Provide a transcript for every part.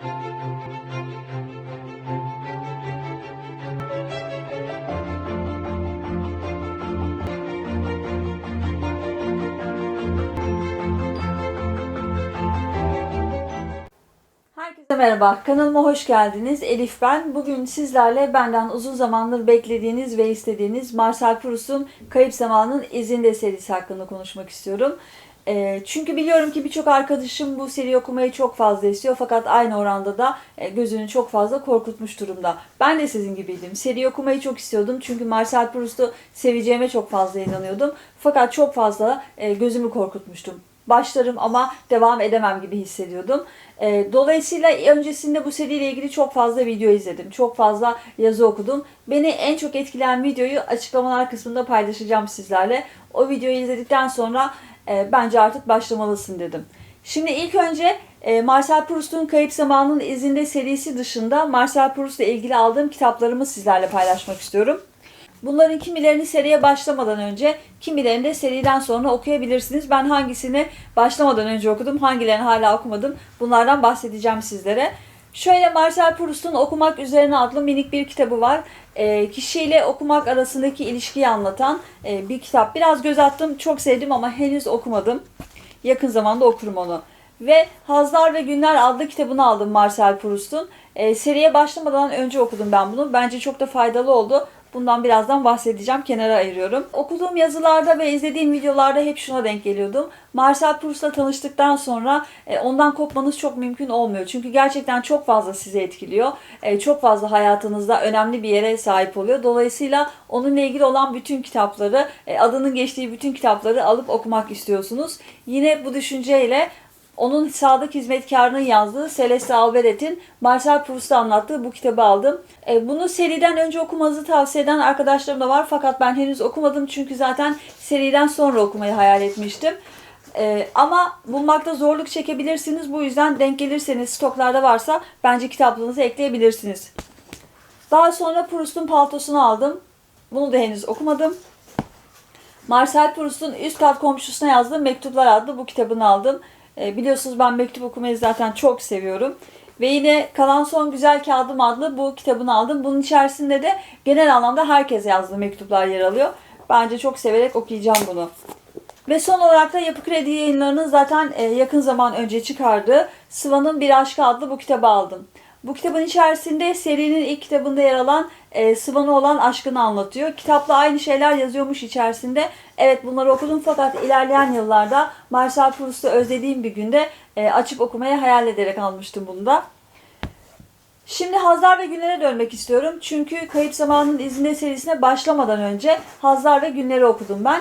Herkese merhaba, kanalıma hoş geldiniz. Elif ben. Bugün sizlerle benden uzun zamandır beklediğiniz ve istediğiniz Marcel Proust'un Kayıp Zamanın İzinde serisi hakkında konuşmak istiyorum. Ee, çünkü biliyorum ki birçok arkadaşım bu seriyi okumayı çok fazla istiyor fakat aynı oranda da e, gözünü çok fazla korkutmuş durumda. Ben de sizin gibiydim. Seriyi okumayı çok istiyordum çünkü Marcel Proust'u seveceğime çok fazla inanıyordum. Fakat çok fazla e, gözümü korkutmuştum başlarım ama devam edemem gibi hissediyordum. Ee, Dolayısıyla öncesinde bu seriyle ilgili çok fazla video izledim. Çok fazla yazı okudum. Beni en çok etkileyen videoyu açıklamalar kısmında paylaşacağım sizlerle. O videoyu izledikten sonra e, bence artık başlamalısın dedim. Şimdi ilk önce e, Marcel Proust'un Kayıp Zamanın İzinde serisi dışında Marcel Proust'la ilgili aldığım kitaplarımı sizlerle paylaşmak istiyorum. Bunların kimilerini seriye başlamadan önce, kimilerini de seriden sonra okuyabilirsiniz. Ben hangisini başlamadan önce okudum, hangilerini hala okumadım. Bunlardan bahsedeceğim sizlere. Şöyle Marcel Proust'un Okumak Üzerine adlı minik bir kitabı var. E, kişiyle okumak arasındaki ilişkiyi anlatan e, bir kitap. Biraz göz attım, çok sevdim ama henüz okumadım. Yakın zamanda okurum onu. Ve Hazlar ve Günler adlı kitabını aldım Marcel Proust'un. E, seriye başlamadan önce okudum ben bunu. Bence çok da faydalı oldu. Bundan birazdan bahsedeceğim. Kenara ayırıyorum. Okuduğum yazılarda ve izlediğim videolarda hep şuna denk geliyordum. Marcel Proust'la tanıştıktan sonra e, ondan kopmanız çok mümkün olmuyor. Çünkü gerçekten çok fazla sizi etkiliyor. E, Çok fazla hayatınızda önemli bir yere sahip oluyor. Dolayısıyla onunla ilgili olan bütün kitapları, e, adının geçtiği bütün kitapları alıp okumak istiyorsunuz. Yine bu düşünceyle onun sadık hizmetkarının yazdığı Celeste Alberet'in Marcel Proust'u anlattığı bu kitabı aldım. E, bunu seriden önce okumanızı tavsiye eden arkadaşlarım da var fakat ben henüz okumadım çünkü zaten seriden sonra okumayı hayal etmiştim. E, ama bulmakta zorluk çekebilirsiniz. Bu yüzden denk gelirseniz stoklarda varsa bence kitaplığınıza ekleyebilirsiniz. Daha sonra Proust'un paltosunu aldım. Bunu da henüz okumadım. Marcel Proust'un üst kat komşusuna yazdığı Mektuplar adlı bu kitabını aldım. E, biliyorsunuz ben mektup okumayı zaten çok seviyorum. Ve yine Kalan Son Güzel Kağıdım adlı bu kitabını aldım. Bunun içerisinde de genel anlamda herkese yazdığı mektuplar yer alıyor. Bence çok severek okuyacağım bunu. Ve son olarak da Yapı Kredi yayınlarının zaten e, yakın zaman önce çıkardığı Sıvan'ın Bir Aşkı adlı bu kitabı aldım. Bu kitabın içerisinde serinin ilk kitabında yer alan e, Sıvan'a olan aşkını anlatıyor. Kitapla aynı şeyler yazıyormuş içerisinde. Evet bunları okudum fakat ilerleyen yıllarda Marcel Proust'u özlediğim bir günde e, açıp okumaya hayal ederek almıştım bunu da. Şimdi Hazlar ve Günler'e dönmek istiyorum. Çünkü Kayıp Zamanın İzinde serisine başlamadan önce Hazlar ve Günler'i okudum ben.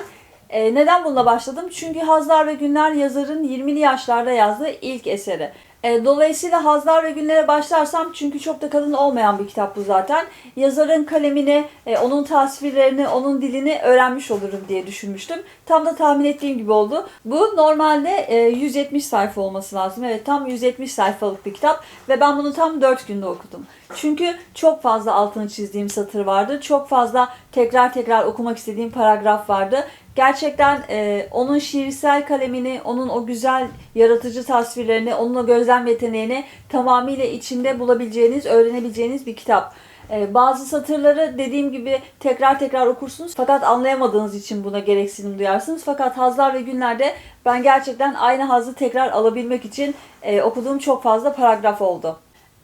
E, neden bununla başladım? Çünkü Hazlar ve Günler yazarın 20'li yaşlarda yazdığı ilk eseri. E, dolayısıyla Hazlar ve Günler'e başlarsam çünkü çok da kalın olmayan bir kitap bu zaten. Yazarın kalemini, e, onun tasvirlerini, onun dilini öğrenmiş olurum diye düşünmüştüm. Tam da tahmin ettiğim gibi oldu. Bu normalde e, 170 sayfa olması lazım. Evet tam 170 sayfalık bir kitap ve ben bunu tam 4 günde okudum. Çünkü çok fazla altını çizdiğim satır vardı. Çok fazla tekrar tekrar okumak istediğim paragraf vardı. Gerçekten e, onun şiirsel kalemini, onun o güzel yaratıcı tasvirlerini, onun o gözlem yeteneğini tamamıyla içinde bulabileceğiniz, öğrenebileceğiniz bir kitap. E, bazı satırları dediğim gibi tekrar tekrar okursunuz fakat anlayamadığınız için buna gereksinim duyarsınız. Fakat Hazlar ve Günler'de ben gerçekten aynı hazzı tekrar alabilmek için e, okuduğum çok fazla paragraf oldu.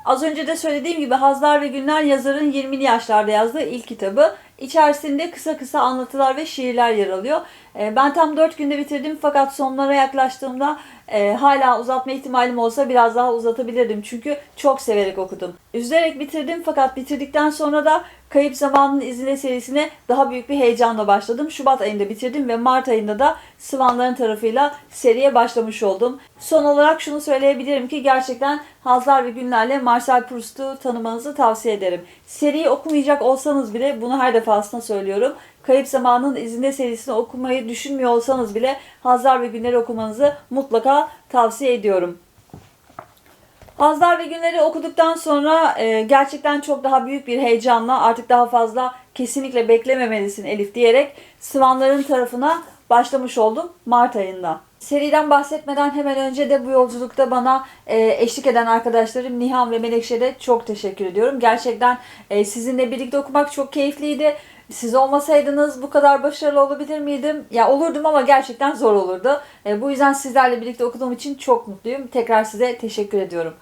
Az önce de söylediğim gibi Hazlar ve Günler yazarın 20'li yaşlarda yazdığı ilk kitabı. İçerisinde kısa kısa anlatılar ve şiirler yer alıyor. E, Ben tam 4 günde bitirdim fakat sonlara yaklaştığımda e, hala uzatma ihtimalim olsa biraz daha uzatabilirdim. Çünkü çok severek okudum. Üzülerek bitirdim fakat bitirdikten sonra da Kayıp Zamanın İzine serisine daha büyük bir heyecanla başladım. Şubat ayında bitirdim ve Mart ayında da Sıvanların tarafıyla seriye başlamış oldum. Son olarak şunu söyleyebilirim ki gerçekten Hazlar ve Günler'le Marcel Proust'u tanımanızı tavsiye ederim. Seriyi okumayacak olsanız bile bunu her defasında söylüyorum. Kayıp Zamanın İzinde serisini okumayı düşünmüyor olsanız bile Hazlar ve Günler'i okumanızı mutlaka tavsiye ediyorum. Hazlar ve Günler'i okuduktan sonra e, gerçekten çok daha büyük bir heyecanla artık daha fazla kesinlikle beklememelisin Elif diyerek Sıvanların tarafına başlamış oldum Mart ayında. Seriden bahsetmeden hemen önce de bu yolculukta bana e, eşlik eden arkadaşlarım Nihan ve Menekşe de çok teşekkür ediyorum. Gerçekten e, sizinle birlikte okumak çok keyifliydi. Siz olmasaydınız bu kadar başarılı olabilir miydim? Ya olurdum ama gerçekten zor olurdu. E, bu yüzden sizlerle birlikte okuduğum için çok mutluyum. Tekrar size teşekkür ediyorum.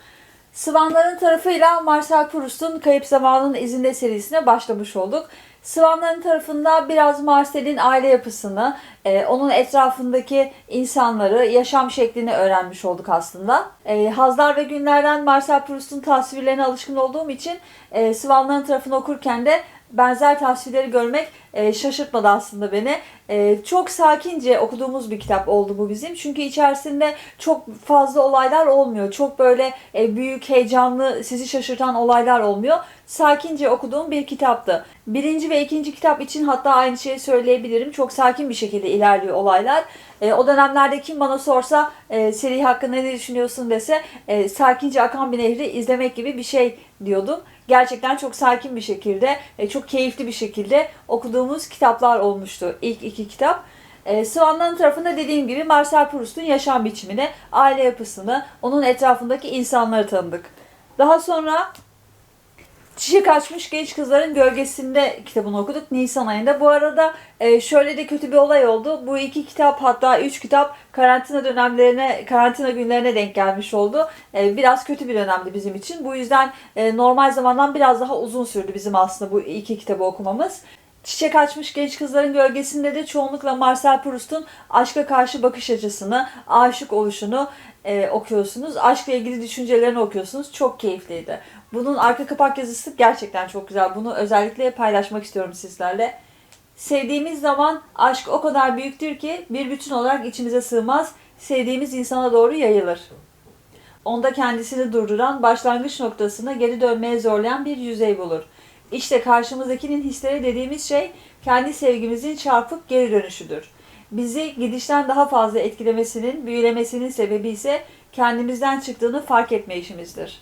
Sıvanların tarafıyla Marcel Proust'un Kayıp Zamanın İzinde serisine başlamış olduk. Sıvanların tarafında biraz Marcel'in aile yapısını, e, onun etrafındaki insanları, yaşam şeklini öğrenmiş olduk aslında. E, Hazlar ve Günler'den Marcel Proust'un tasvirlerine alışkın olduğum için e, Sıvanların tarafını okurken de benzer tasvirleri görmek e, şaşırtmadı aslında beni. E, çok sakince okuduğumuz bir kitap oldu bu bizim. Çünkü içerisinde çok fazla olaylar olmuyor. Çok böyle e, büyük, heyecanlı, sizi şaşırtan olaylar olmuyor. Sakince okuduğum bir kitaptı. Birinci ve ikinci kitap için hatta aynı şeyi söyleyebilirim. Çok sakin bir şekilde ilerliyor olaylar. E, o dönemlerde kim bana sorsa e, seri hakkında ne düşünüyorsun dese e, sakince akan bir nehri izlemek gibi bir şey diyordum. Gerçekten çok sakin bir şekilde, e, çok keyifli bir şekilde okuduğumuz kitaplar olmuştu ilk iki kitap. E, Sıvanların tarafında dediğim gibi Marcel Proust'un yaşam biçimini, aile yapısını, onun etrafındaki insanları tanıdık. Daha sonra Çiçek açmış genç kızların gölgesinde kitabını okuduk Nisan ayında. Bu arada e, şöyle de kötü bir olay oldu. Bu iki kitap hatta üç kitap karantina dönemlerine, karantina günlerine denk gelmiş oldu. E, biraz kötü bir dönemdi bizim için. Bu yüzden e, normal zamandan biraz daha uzun sürdü bizim aslında bu iki kitabı okumamız. Çiçek açmış genç kızların gölgesinde de çoğunlukla Marcel Proust'un aşka karşı bakış açısını, aşık oluşunu e, okuyorsunuz. Aşkla ilgili düşüncelerini okuyorsunuz. Çok keyifliydi. Bunun arka kapak yazısı gerçekten çok güzel. Bunu özellikle paylaşmak istiyorum sizlerle. Sevdiğimiz zaman aşk o kadar büyüktür ki bir bütün olarak içimize sığmaz, sevdiğimiz insana doğru yayılır. Onda kendisini durduran, başlangıç noktasına geri dönmeye zorlayan bir yüzey bulur. İşte karşımızdakinin hisleri dediğimiz şey kendi sevgimizin çarpıp geri dönüşüdür. Bizi gidişten daha fazla etkilemesinin, büyülemesinin sebebi ise kendimizden çıktığını fark etme işimizdir.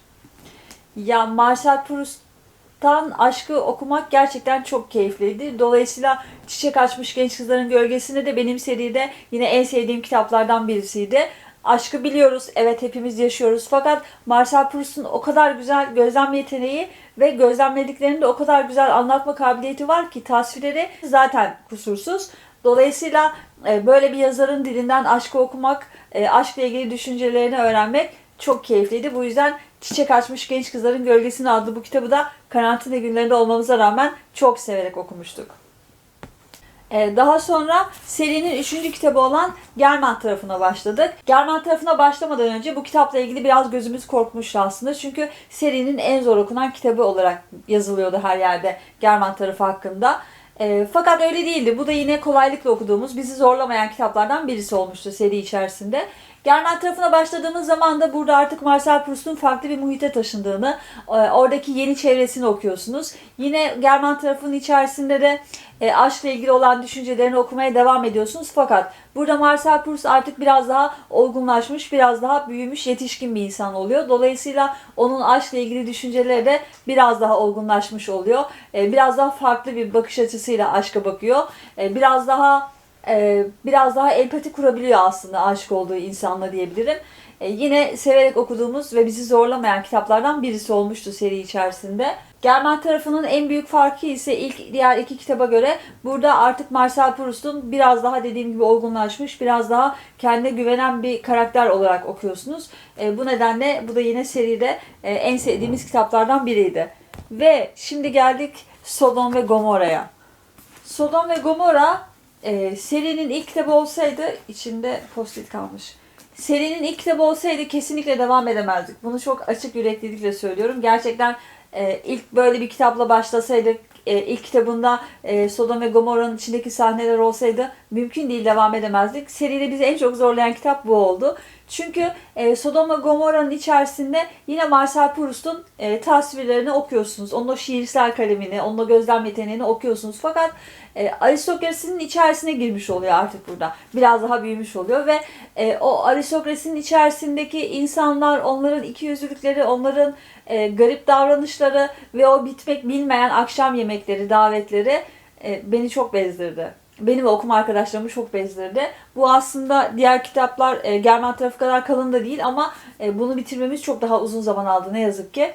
Ya Marcel Proust'tan aşkı okumak gerçekten çok keyifliydi. Dolayısıyla Çiçek Açmış Genç Kızların Gölgesinde de benim seride yine en sevdiğim kitaplardan birisiydi. Aşkı biliyoruz, evet hepimiz yaşıyoruz. Fakat Marcel Proust'un o kadar güzel gözlem yeteneği ve gözlemlediklerini de o kadar güzel anlatma kabiliyeti var ki tasvirleri zaten kusursuz. Dolayısıyla e, böyle bir yazarın dilinden aşkı okumak, e, aşkla ilgili düşüncelerini öğrenmek çok keyifliydi. Bu yüzden Çiçek Açmış Genç Kızların Gölgesini adlı bu kitabı da karantina günlerinde olmamıza rağmen çok severek okumuştuk. Ee, daha sonra serinin üçüncü kitabı olan German tarafına başladık. German tarafına başlamadan önce bu kitapla ilgili biraz gözümüz korkmuştu aslında. Çünkü serinin en zor okunan kitabı olarak yazılıyordu her yerde German tarafı hakkında. E, fakat öyle değildi. Bu da yine kolaylıkla okuduğumuz, bizi zorlamayan kitaplardan birisi olmuştu seri içerisinde. Germen tarafına başladığımız zaman da burada artık Marcel Proust'un farklı bir muhite taşındığını, e, oradaki yeni çevresini okuyorsunuz. Yine Germen tarafının içerisinde de e, aşkla ilgili olan düşüncelerini okumaya devam ediyorsunuz. Fakat burada Marcel Proust artık biraz daha olgunlaşmış, biraz daha büyümüş, yetişkin bir insan oluyor. Dolayısıyla onun aşkla ilgili düşünceleri de biraz daha olgunlaşmış oluyor. E, biraz daha farklı bir bakış açısıyla aşka bakıyor. Biraz daha e, biraz daha empati kurabiliyor aslında aşık olduğu insanla diyebilirim. E, yine severek okuduğumuz ve bizi zorlamayan kitaplardan birisi olmuştu seri içerisinde. Germen tarafının en büyük farkı ise ilk diğer iki kitaba göre burada artık Marcel Proust'un biraz daha dediğim gibi olgunlaşmış, biraz daha kendine güvenen bir karakter olarak okuyorsunuz. E, bu nedenle bu da yine seride e, en sevdiğimiz kitaplardan biriydi. Ve şimdi geldik Sodom ve Gomorra'ya. Sodom ve Gomorra e, serinin ilk kitabı olsaydı içinde post-it kalmış. Serinin ilk kitabı olsaydı kesinlikle devam edemezdik. Bunu çok açık yüreklilikle söylüyorum. Gerçekten e, ilk böyle bir kitapla başlasaydık, e, ilk kitabında e, Sodom ve Gomorra'nın içindeki sahneler olsaydı mümkün değil devam edemezdik. Seride bizi en çok zorlayan kitap bu oldu. Çünkü e, Sodom ve Gomorra'nın içerisinde yine Marcel Proust'un e, tasvirlerini okuyorsunuz. Onun o şiirsel kalemini, onun o gözlem yeteneğini okuyorsunuz. Fakat e, aristokrasinin içerisine girmiş oluyor artık burada. Biraz daha büyümüş oluyor ve e, o aristokrasinin içerisindeki insanlar, onların iki yüzlülükleri, onların e, garip davranışları ve o bitmek bilmeyen akşam yemekleri, davetleri e, beni çok bezdirdi. Beni ve okuma arkadaşlarımı çok bezdirdi. Bu aslında diğer kitaplar e, Germen tarafı kadar kalın da değil ama e, bunu bitirmemiz çok daha uzun zaman aldı ne yazık ki.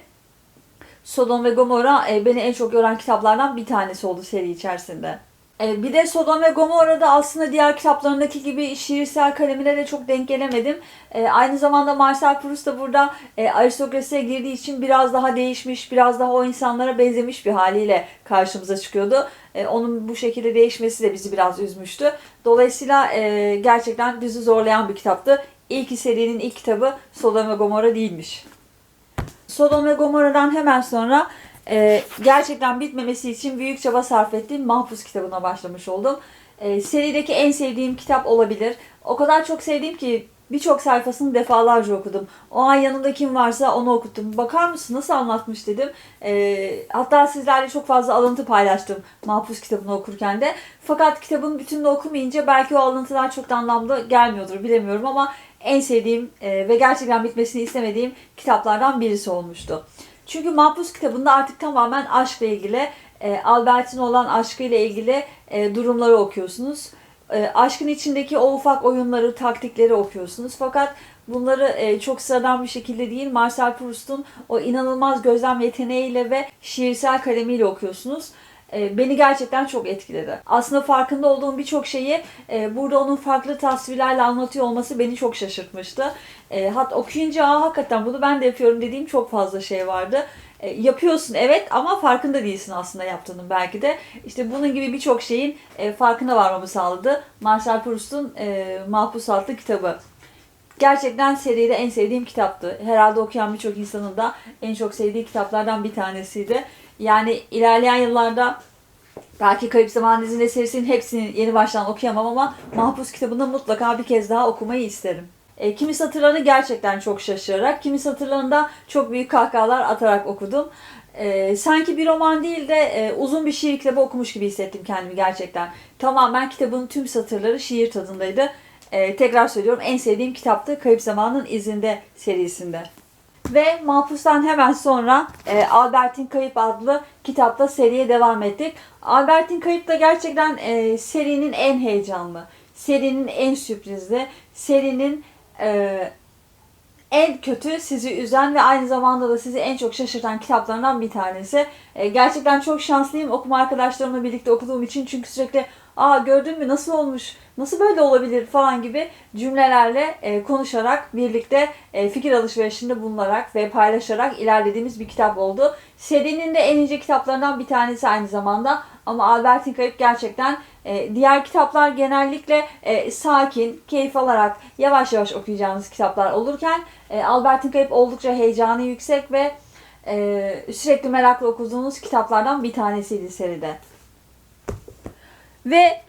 Sodom ve Gomorra e, beni en çok yoran kitaplardan bir tanesi oldu seri içerisinde. E, bir de Sodom ve Gomorra'da aslında diğer kitaplarındaki gibi şiirsel kalemine de çok denk gelemedim. E, aynı zamanda Marcel Proust da burada e, aristokrasiye girdiği için biraz daha değişmiş, biraz daha o insanlara benzemiş bir haliyle karşımıza çıkıyordu. E, onun bu şekilde değişmesi de bizi biraz üzmüştü. Dolayısıyla e, gerçekten bizi zorlayan bir kitaptı. İlk serinin ilk kitabı Sodom ve Gomorra değilmiş. Sodom ve Gomorra'dan hemen sonra e, gerçekten bitmemesi için büyük çaba sarf ettiğim Mahpus kitabına başlamış oldum. E, serideki en sevdiğim kitap olabilir. O kadar çok sevdiğim ki birçok sayfasını defalarca okudum. O an yanımda kim varsa onu okuttum. Bakar mısın nasıl anlatmış dedim. E, hatta sizlerle çok fazla alıntı paylaştım Mahpus kitabını okurken de. Fakat kitabın bütününü okumayınca belki o alıntılar çok da anlamlı gelmiyordur bilemiyorum ama en sevdiğim e, ve gerçekten bitmesini istemediğim kitaplardan birisi olmuştu. Çünkü Mahpus kitabında artık tamamen aşkla ilgili, e, Albert'in olan aşkıyla ilgili e, durumları okuyorsunuz. E, aşkın içindeki o ufak oyunları, taktikleri okuyorsunuz. Fakat bunları e, çok sıradan bir şekilde değil, Marcel Proust'un o inanılmaz gözlem yeteneğiyle ve şiirsel kalemiyle okuyorsunuz e, beni gerçekten çok etkiledi. Aslında farkında olduğum birçok şeyi e, burada onun farklı tasvirlerle anlatıyor olması beni çok şaşırtmıştı. E, hat okuyunca Aa, hakikaten bunu ben de yapıyorum dediğim çok fazla şey vardı. E, yapıyorsun evet ama farkında değilsin aslında yaptığının belki de. İşte bunun gibi birçok şeyin farkına varmamı sağladı. Marcel Proust'un e, Mahpus adlı kitabı. Gerçekten seride en sevdiğim kitaptı. Herhalde okuyan birçok insanın da en çok sevdiği kitaplardan bir tanesiydi. Yani ilerleyen yıllarda belki Kayıp Zaman dizinde serisinin hepsini yeni baştan okuyamam ama Mahpus kitabını mutlaka bir kez daha okumayı isterim. E, kimi satırlarını gerçekten çok şaşırarak, kimi satırlarını da çok büyük kahkahalar atarak okudum. E, sanki bir roman değil de e, uzun bir şiir kitabı okumuş gibi hissettim kendimi gerçekten. Tamamen kitabın tüm satırları şiir tadındaydı. E, tekrar söylüyorum en sevdiğim kitaptı Kayıp Zamanın İzinde serisinde. Ve Mahpus'tan hemen sonra e, Albert'in Kayıp adlı kitapta seriye devam ettik. Albert'in Kayıp da gerçekten e, serinin en heyecanlı, serinin en sürprizli, serinin e, en kötü, sizi üzen ve aynı zamanda da sizi en çok şaşırtan kitaplarından bir tanesi. E, gerçekten çok şanslıyım okuma arkadaşlarımla birlikte okuduğum için çünkü sürekli ''Aa gördün mü nasıl olmuş, nasıl böyle olabilir?'' falan gibi cümlelerle e, konuşarak birlikte e, fikir alışverişinde bulunarak ve paylaşarak ilerlediğimiz bir kitap oldu. Serinin de en ince kitaplarından bir tanesi aynı zamanda ama Albert'in Kayıp gerçekten e, diğer kitaplar genellikle e, sakin, keyif alarak yavaş yavaş okuyacağınız kitaplar olurken e, Albert'in Kayıp oldukça heyecanı yüksek ve e, sürekli merakla okuduğunuz kitaplardan bir tanesiydi seride. Ve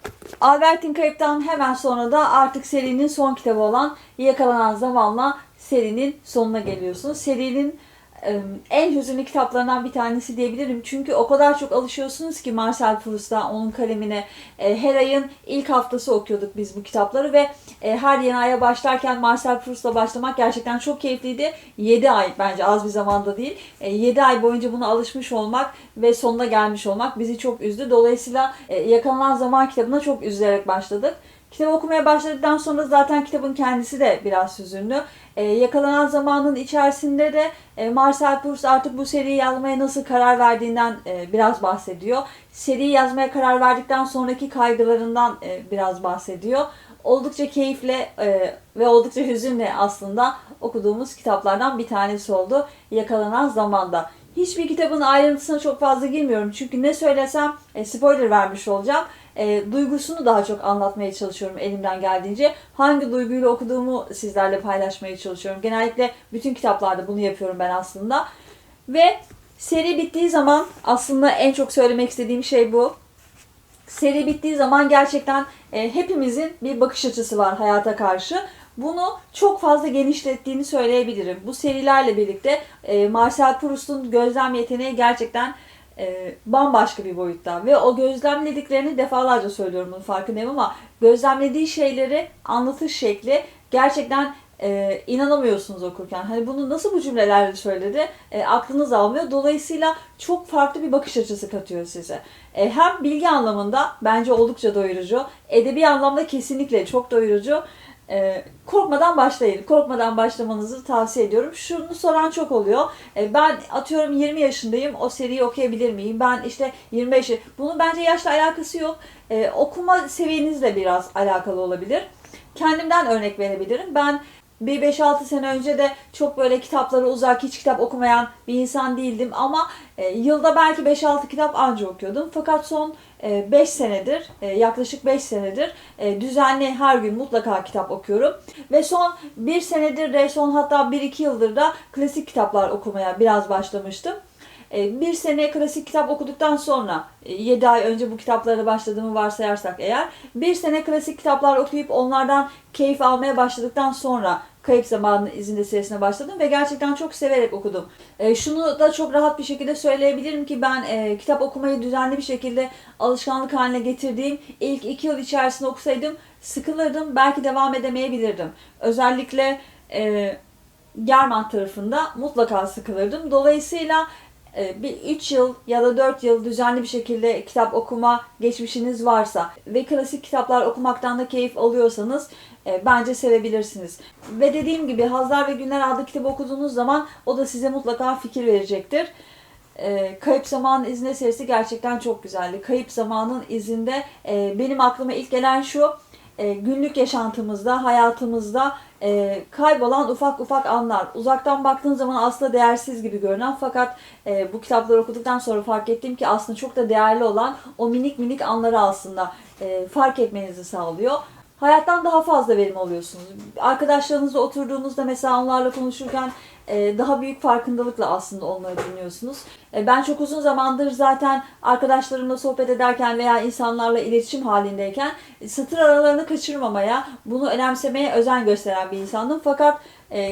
Albert'in Kayıp'tan hemen sonra da artık serinin son kitabı olan Yakalanan Zamanla serinin sonuna geliyorsunuz. Serinin en hüzünlü kitaplarından bir tanesi diyebilirim. Çünkü o kadar çok alışıyorsunuz ki Marcel Proust'a, onun kalemine. E, her ayın ilk haftası okuyorduk biz bu kitapları ve e, her yeni aya başlarken Marcel Proust'la başlamak gerçekten çok keyifliydi. 7 ay bence az bir zamanda değil. 7 ay boyunca buna alışmış olmak ve sonuna gelmiş olmak bizi çok üzdü. Dolayısıyla Yakalanan Zaman kitabına çok üzülerek başladık. Kitabı okumaya başladıktan sonra zaten kitabın kendisi de biraz hüzünlü. Ee, yakalanan zamanın içerisinde de e, Marcel Proust artık bu seriyi yazmaya nasıl karar verdiğinden e, biraz bahsediyor. Seriyi yazmaya karar verdikten sonraki kaygılarından e, biraz bahsediyor. Oldukça keyifle e, ve oldukça hüzünle aslında okuduğumuz kitaplardan bir tanesi oldu. Yakalanan zamanda. Hiçbir kitabın ayrıntısına çok fazla girmiyorum. Çünkü ne söylesem e, spoiler vermiş olacağım. E, duygusunu daha çok anlatmaya çalışıyorum elimden geldiğince. Hangi duyguyla okuduğumu sizlerle paylaşmaya çalışıyorum. Genellikle bütün kitaplarda bunu yapıyorum ben aslında. Ve seri bittiği zaman aslında en çok söylemek istediğim şey bu. Seri bittiği zaman gerçekten e, hepimizin bir bakış açısı var hayata karşı. Bunu çok fazla genişlettiğini söyleyebilirim. Bu serilerle birlikte e, Marcel Proust'un gözlem yeteneği gerçekten e, bambaşka bir boyutta. Ve o gözlemlediklerini defalarca söylüyorum bunun farkındayım ama gözlemlediği şeyleri anlatış şekli gerçekten e, inanamıyorsunuz okurken. Hani bunu nasıl bu cümlelerle söyledi e, aklınız almıyor. Dolayısıyla çok farklı bir bakış açısı katıyor size. E, hem bilgi anlamında bence oldukça doyurucu. Edebi anlamda kesinlikle çok doyurucu. E, korkmadan başlayın. Korkmadan başlamanızı tavsiye ediyorum. Şunu soran çok oluyor. E, ben atıyorum 20 yaşındayım. O seriyi okuyabilir miyim? Ben işte 25 yaş- Bunun bence yaşla alakası yok. E, okuma seviyenizle biraz alakalı olabilir. Kendimden örnek verebilirim. Ben bir 5-6 sene önce de çok böyle kitaplara uzak, hiç kitap okumayan bir insan değildim ama e, yılda belki 5-6 kitap anca okuyordum. Fakat son 5 senedir, e, yaklaşık 5 senedir e, düzenli her gün mutlaka kitap okuyorum. Ve son 1 senedir de son hatta 1-2 yıldır da klasik kitaplar okumaya biraz başlamıştım. E, Bir sene klasik kitap okuduktan sonra 7 ay önce bu kitaplara başladığımı varsayarsak eğer bir sene klasik kitaplar okuyup onlardan keyif almaya başladıktan sonra Kayıp Zamanın izinde serisine başladım ve gerçekten çok severek okudum. E, şunu da çok rahat bir şekilde söyleyebilirim ki ben e, kitap okumayı düzenli bir şekilde alışkanlık haline getirdiğim ilk iki yıl içerisinde okusaydım sıkılırdım belki devam edemeyebilirdim. Özellikle e, German tarafında mutlaka sıkılırdım. Dolayısıyla e, bir 3 yıl ya da 4 yıl düzenli bir şekilde kitap okuma geçmişiniz varsa ve klasik kitaplar okumaktan da keyif alıyorsanız e, bence sevebilirsiniz. Ve dediğim gibi Hazlar ve Günler adlı kitabı okuduğunuz zaman o da size mutlaka fikir verecektir. E, Kayıp Zamanın İzinde serisi gerçekten çok güzeldi. Kayıp Zamanın İzinde e, benim aklıma ilk gelen şu, e, günlük yaşantımızda, hayatımızda e, kaybolan ufak ufak anlar. Uzaktan baktığın zaman aslında değersiz gibi görünen fakat e, bu kitapları okuduktan sonra fark ettim ki aslında çok da değerli olan o minik minik anları aslında e, fark etmenizi sağlıyor. Hayattan daha fazla verim alıyorsunuz. Arkadaşlarınızla oturduğunuzda mesela onlarla konuşurken e, daha büyük farkındalıkla aslında onları dinliyorsunuz. E, Ben çok uzun zamandır zaten arkadaşlarımla sohbet ederken veya insanlarla iletişim halindeyken e, satır aralarını kaçırmamaya, bunu önemsemeye özen gösteren bir insandım. Fakat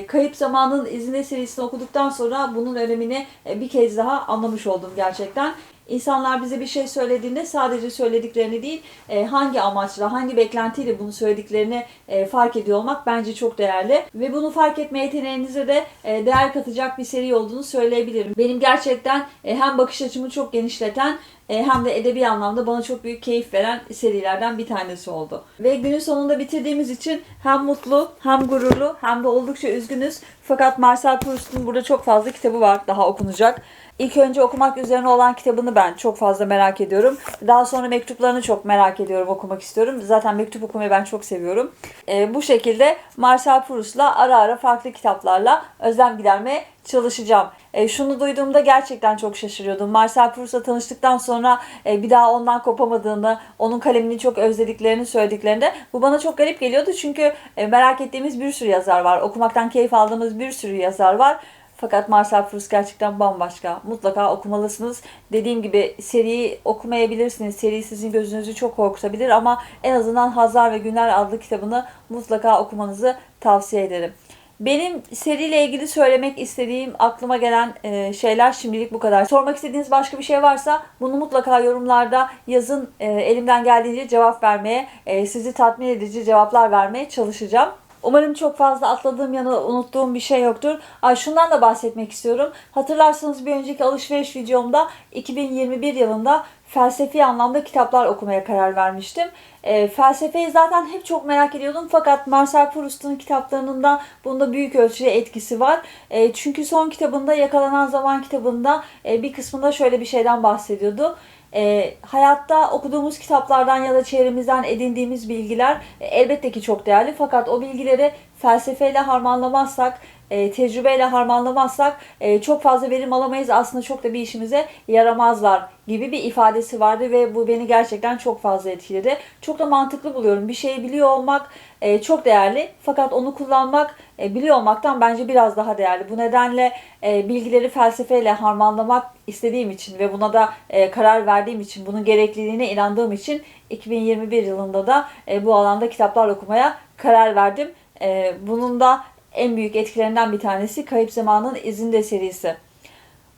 Kayıp Zamanın İzinde serisini okuduktan sonra bunun önemini bir kez daha anlamış oldum gerçekten. İnsanlar bize bir şey söylediğinde sadece söylediklerini değil, e, hangi amaçla, hangi beklentiyle bunu söylediklerini e, fark ediyor olmak bence çok değerli. Ve bunu fark etme yeteneğinize de e, değer katacak bir seri olduğunu söyleyebilirim. Benim gerçekten e, hem bakış açımı çok genişleten e, hem de edebi anlamda bana çok büyük keyif veren serilerden bir tanesi oldu. Ve günün sonunda bitirdiğimiz için hem mutlu, hem gururlu, hem de oldukça üzgünüz. Fakat Marcel Proust'un burada çok fazla kitabı var daha okunacak. İlk önce okumak üzerine olan kitabını ben çok fazla merak ediyorum. Daha sonra mektuplarını çok merak ediyorum, okumak istiyorum. Zaten mektup okumayı ben çok seviyorum. Ee, bu şekilde Marcel Proust'la ara ara farklı kitaplarla özlem gidermeye çalışacağım. E, şunu duyduğumda gerçekten çok şaşırıyordum. Marcel Proust'la tanıştıktan sonra e, bir daha ondan kopamadığını, onun kalemini çok özlediklerini söylediklerinde bu bana çok garip geliyordu. Çünkü e, merak ettiğimiz bir sürü yazar var. Okumaktan keyif aldığımız bir sürü yazar var. Fakat Marcel Proust gerçekten bambaşka. Mutlaka okumalısınız. Dediğim gibi seriyi okumayabilirsiniz. Seri sizin gözünüzü çok korkutabilir ama en azından Hazar ve Günler adlı kitabını mutlaka okumanızı tavsiye ederim. Benim seriyle ilgili söylemek istediğim, aklıma gelen e, şeyler şimdilik bu kadar. Sormak istediğiniz başka bir şey varsa bunu mutlaka yorumlarda yazın. E, elimden geldiğince cevap vermeye, e, sizi tatmin edici cevaplar vermeye çalışacağım. Umarım çok fazla atladığım ya da unuttuğum bir şey yoktur. Ay şundan da bahsetmek istiyorum. Hatırlarsanız bir önceki alışveriş videomda 2021 yılında felsefi anlamda kitaplar okumaya karar vermiştim. E, felsefeyi zaten hep çok merak ediyordum fakat Marcel Proust'un kitaplarının da bunda büyük ölçüde etkisi var. E, çünkü son kitabında Yakalanan Zaman kitabında e, bir kısmında şöyle bir şeyden bahsediyordu. E, hayatta okuduğumuz kitaplardan ya da çevremizden edindiğimiz bilgiler e, elbette ki çok değerli fakat o bilgileri felsefeyle harmanlamazsak, e, tecrübeyle harmanlamazsak e, çok fazla verim alamayız. Aslında çok da bir işimize yaramazlar gibi bir ifadesi vardı ve bu beni gerçekten çok fazla etkiledi. Çok da mantıklı buluyorum. Bir şeyi biliyor olmak e, çok değerli fakat onu kullanmak e, biliyor olmaktan bence biraz daha değerli. Bu nedenle e, bilgileri felsefeyle harmanlamak istediğim için ve buna da e, karar verdiğim için, bunun gerekliliğine inandığım için 2021 yılında da e, bu alanda kitaplar okumaya karar verdim. E, bunun da en büyük etkilerinden bir tanesi Kayıp Zamanın İzinde serisi.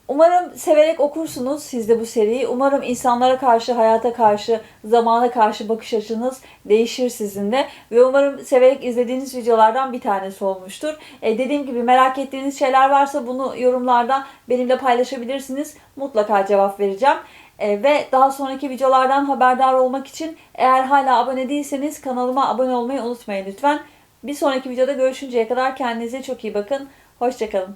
Umarım severek okursunuz siz de bu seriyi. Umarım insanlara karşı, hayata karşı, zamana karşı bakış açınız değişir sizin de. Ve umarım severek izlediğiniz videolardan bir tanesi olmuştur. E, dediğim gibi merak ettiğiniz şeyler varsa bunu yorumlarda benimle paylaşabilirsiniz. Mutlaka cevap vereceğim. E, ve daha sonraki videolardan haberdar olmak için eğer hala abone değilseniz kanalıma abone olmayı unutmayın lütfen. Bir sonraki videoda görüşünceye kadar kendinize çok iyi bakın. Hoşçakalın.